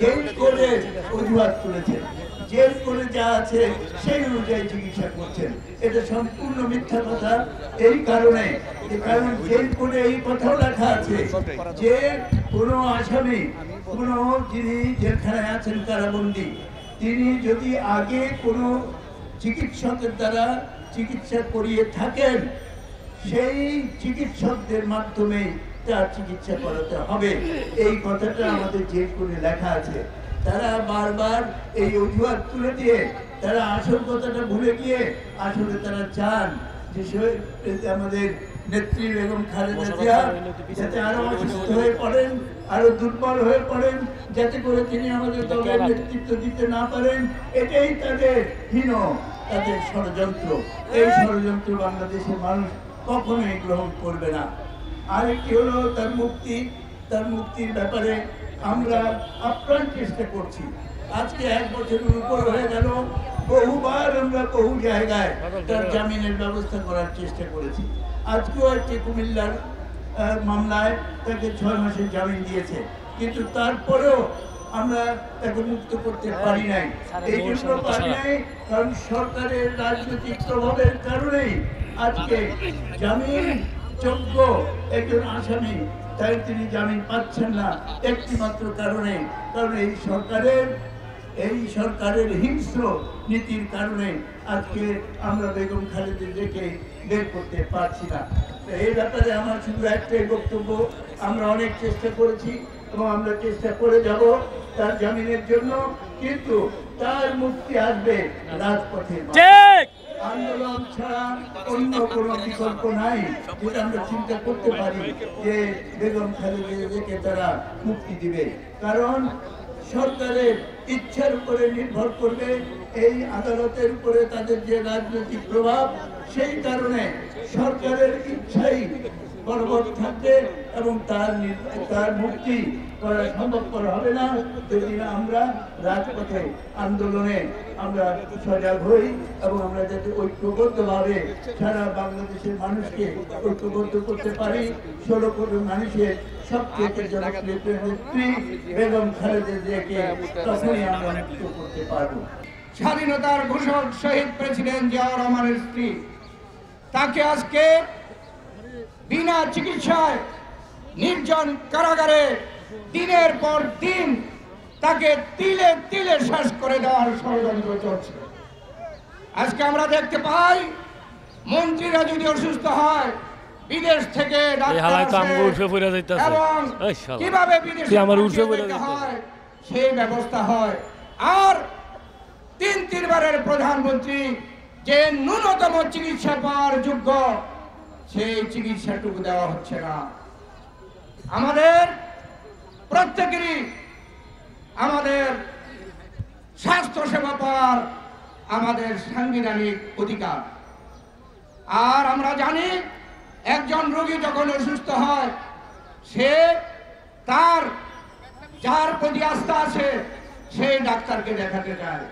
Jail করে অজুহাত তুলেছেন। জেল করে যা আছে সেই অনুযায়ী চিকিৎসা করছেন। এটা সম্পূর্ণ মিথ্যা কথা। এই কারণে কারণ জেল করে এই কথাও লেখা আছে যে কোনো আসামি, কোনো যিনি জেলখানায় আছেন কারাবন্দী, তিনি যদি আগে কোনো চিকিৎসকের দ্বারা চিকিৎসা করিয়ে থাকেন, সেই চিকিৎসকদের মাধ্যমে তার চিকিৎসা করাতে হবে। এই কথাটা আমাদের যে করে লেখা আছে। তারা বারবার এই অজুহাত তুলে দিয়ে তারা আসল কথাটা ভুলে গিয়ে আসলে তারা চান যে আমাদের নেত্রী বেগম খালেদা জিয়া যাতে আরও অসুস্থ হয়ে পড়েন আরও দুর্বল হয়ে পড়েন যাতে করে তিনি আমাদের দলের নেতৃত্ব দিতে না পারেন এটাই তাদের হীন তাদের ষড়যন্ত্র। এই ষড়যন্ত্র বাংলাদেশের মানুষ কখনোই গ্রহণ করবে না। আরেকটি হলো তার মুক্তি। তার মুক্তির ব্যাপারে আমরা আপ্রাণ চেষ্টা করছি। আজকে এক বছরের উপর হয়ে গেল। বহুবার আমরা বহু জায়গায় তার জামিনের ব্যবস্থা করার চেষ্টা করেছি। আজকেও একটি কুমিল্লার মামলায় তাকে ছয় মাসের জামিন দিয়েছে। কিন্তু তারপরেও আমরা তাকে মুক্ত করতে পারি নাই। এই জন্য পারি নাই কারণ সরকারের রাজনৈতিক প্রভাবের কারণেই আজকে জামিন যোগ্য, একজন আসামি, তাই তিনি জামিন পাচ্ছেন না একটি মাত্র কারণে। কারণ এই সরকারের এই সরকারের হিংস্র নীতির কারণে আজকে আমরা বেগম খালেদা জিয়াকে বের করতে পারছি না। এই ব্যাপারে আমার শুধু একটাই বক্তব্য, আমরা অনেক চেষ্টা করেছি এবং আমরা চেষ্টা করে যাব তার জামিনের জন্য, কিন্তু তার মুক্তি আসবে রাজপথে। আন্দোলন ছাড়া অন্য কোনো বিকল্প নাই। যেটা আমরা চিন্তা করতে পারি যে বেগম খালেদাকে তারা মুক্তি দিবে। কারণ সরকারের ইচ্ছার উপরে নির্ভর করবে, এই আদালতের উপরে তাদের যে রাজনৈতিক প্রভাব, সেই কারণে সরকারের ইচ্ছাই বলবৎ থাকবে এবং তার তার মুক্তি করা হবে না। যদি আমরা রাজপথে আন্দোলনে আমরা সজাগ হই এবং আমরা যাতে ঐক্যবদ্ধভাবে সারা বাংলাদেশের মানুষকে ঐক্যবদ্ধ করতে পারি, ষোলো কোটি মানুষের সবচেয়ে জনপ্রিয় নেত্রী বেগম তখনই আমরা মুক্ত করতে পারব। স্বাধীনতার ঘোষক শহীদ প্রেসিডেন্ট জিয়াউর রহমানের স্ত্রী, তাকে আজকে বিনা চিকিৎসায় নির্জন কারাগারে দিনের পর দিন তাকে তিলে তিলে শ্বাস করে দেওয়ার ষড়যন্ত্র চলছে আজকে আমরা দেখতে পাই মন্ত্রীরা যদি অসুস্থ হয় বিদেশ থেকে। এবং কীভাবে বিদেশে। হয় সেই ব্যবস্থা হয় আর তিন তিনবারের প্রধানমন্ত্রী যে ন্যূনতম চিকিৎসা পাওয়ার যোগ্য সেই চিকিৎসাটুকু দেওয়া হচ্ছে না। আমাদের প্রত্যেকেরই আমাদের স্বাস্থ্য সেবা পাওয়ার আমাদের সাংবিধানিক অধিকার। আর আমরা জানি, একজন রোগী যখন অসুস্থ হয়, সে তার যার প্রতি আস্থা আছে সেই ডাক্তারকে দেখাতে যায়।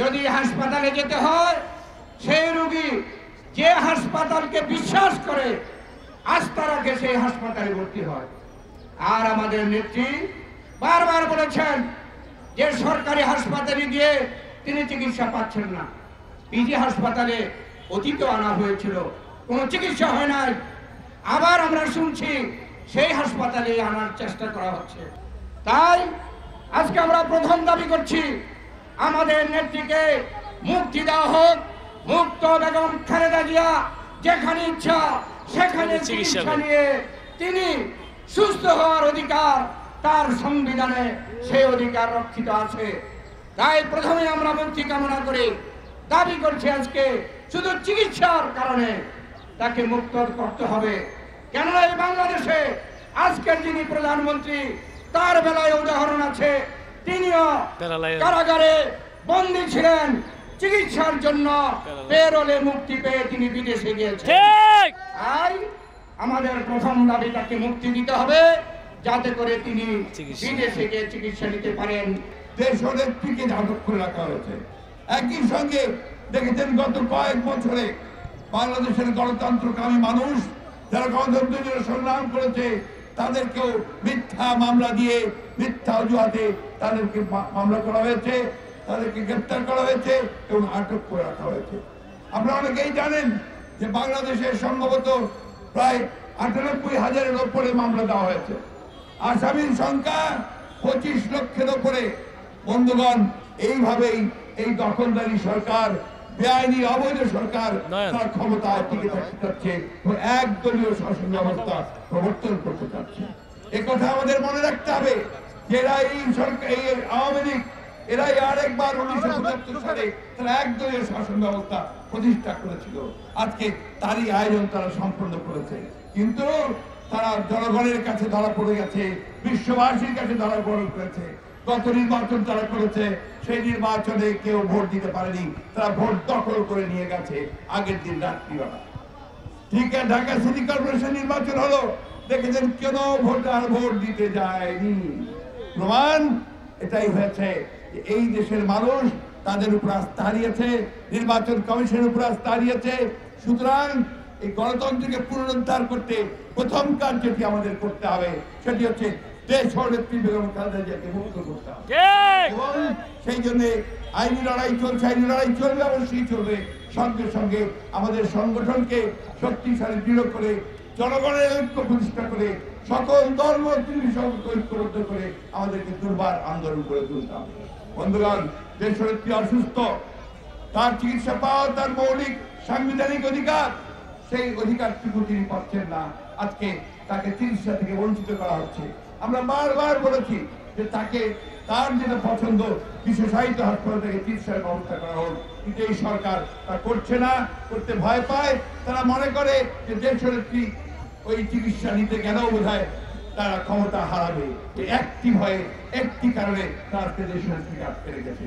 যদি হাসপাতালে যেতে হয়, সেই রোগী যে হাসপাতালকে বিশ্বাস করে আস্থা রাখে সেই হাসপাতালে ভর্তি হয়। আর আমাদের নেত্রী বারবার বলেছেন যে সরকারি হাসপাতালে গিয়ে তিনি চিকিৎসা পাচ্ছেন না। পিজি হাসপাতালে অতীত আনা হয়েছিল, কোনো চিকিৎসা হয় নাই। আবার আমরা শুনছি সেই হাসপাতালে আনার চেষ্টা করা হচ্ছে। তাই আজকে আমরা প্রথম দাবি করছি, আমাদের নেত্রীকে মুক্তি দেওয়া হোক মুক্ত বেগম খালেদা জিয়া যেখানে ইচ্ছা সেখানে চিকিৎসা নিয়ে তিনি সুস্থ হওয়ার অধিকার তার সংবিধানে সেই অধিকার রক্ষিত আছে। তাই প্রথমে আমরা মুক্তি কামনা করি। দাবি করছি আজকে শুধু চিকিৎসার কারণে তাকে মুক্ত করতে হবে। কেননা এই বাংলাদেশে আজকের যিনি প্রধানমন্ত্রী তার বেলায় উদাহরণ আছে। তিনিও কারাগারে বন্দী ছিলেন। চিকিৎসার জন্য পেরোলে মুক্তি পেয়ে তিনি বিদেশে গিয়েছেন। ঠিক। তাই আমাদের প্রথম দাবি তাকে মুক্তি দিতে হবে যাতে করে তিনি বিদেশে গিয়ে চিকিৎসা নিতে পারেন। দেশনেত্রীকে আটক করে রাখা হয়েছে। একই সঙ্গে দেখেছেন গত কয়েক বছরে বাংলাদেশের গণতন্ত্রকামী মানুষ যারা গণতন্ত্রের জন্য সংগ্রাম করেছে তাদেরকেও মিথ্যা মামলা দিয়ে মিথ্যা অজুহাতে তাদেরকে মামলা করা হয়েছে। তাদেরকে গ্রেপ্তার করা হয়েছে এবং আটক করে রাখা হয়েছে। আপনারা অনেকেই জানেন যে বাংলাদেশে সম্ভবত প্রায় আটানব্বই হাজারের ওপরে মামলা দেওয়া হয়েছে। আসামির সংখ্যা পঁচিশ লক্ষের ওপরে। বন্ধুগণ এইভাবেই এই দখলদারি সরকার বেআইনি অবৈধ সরকার তার ক্ষমতা টিকে থাকতে চাচ্ছে একদলীয় শাসন ব্যবস্থা প্রবর্তন করতে চাচ্ছে। এ কথা আমাদের মনে রাখতে হবে যে এই সরকার এই আওয়ামী লীগ এরাই আরেকবার উনিশশো পঁচাত্তর সালে একদলীয় শাসন ব্যবস্থা প্রতিষ্ঠা করেছিল। আজকে তারই আয়োজন তারা সম্পন্ন করেছে। কিন্তু তারা জনগণের কাছে ধরা পড়ে গেছে, বিশ্ববাসীর কাছে ধরা পড়ে গেছে। নির্বাচন তারা করেছে, সেই নির্বাচনে কেউ ভোট দিতে পারেনি, তারা ভোট দখল করে নিয়ে গেছে আগের দিন রাত্রিবেলা। ঠিক আছে, ঢাকা সিটি কর্পোরেশন নির্বাচন হলো। দেখেছেন কেন ভোটার ভোট দিতে যায়নি? প্রমাণ এটাই হয়েছে। এই দেশের মানুষ তাদের উপর আস্থা হারিয়েছে নির্বাচন কমিশনের উপর আস্থা হারিয়েছে। সুতরাং এই গণতন্ত্রকে পুনরুদ্ধার করতে প্রথম কাজ যেটি আমাদের করতে হবে সেটি হচ্ছে দেশ নেত্রী বেগম খালেদা জিয়াকে মুক্ত করতে হবে। এবং সেই জন্য আইনি লড়াই চলছে আইনি লড়াই চলবে অবশ্যই চলবে। সঙ্গে সঙ্গে আমাদের সংগঠনকে শক্তিশালী দৃঢ় করে জনগণের ঐক্য প্রতিষ্ঠা করে, সকল ধর্ম নির্বিসংখ্য ঐক্যবদ্ধ করে আমাদেরকে দুর্বার আন্দোলন করে তুলতে হবে। বন্ধুগণ দেশনেত্রী অসুস্থ, তার চিকিৎসা পাওয়া তার মৌলিক সাংবিধানিক অধিকার, সেই অধিকারটুকু তিনি পাচ্ছেন না। আজকে তাকে চিকিৎসা থেকে বঞ্চিত করা হচ্ছে। আমরা বারবার বলেছি যে তাকে তার যেটা পছন্দ, বিশেষায়িত হাসপাতাল থেকে চিকিৎসার ব্যবস্থা করা হোক। কিন্তু এই সরকার তা করছে না, করতে ভয় পায়। তারা মনে করে যে দেশনেত্রী ওই চিকিৎসা নিতে গেলেও বোধ তারা ক্ষমতা হারাবে? একটি ভয়ে, একটি কারণে তার দেশনেত্রীকে পেরে রেখেছে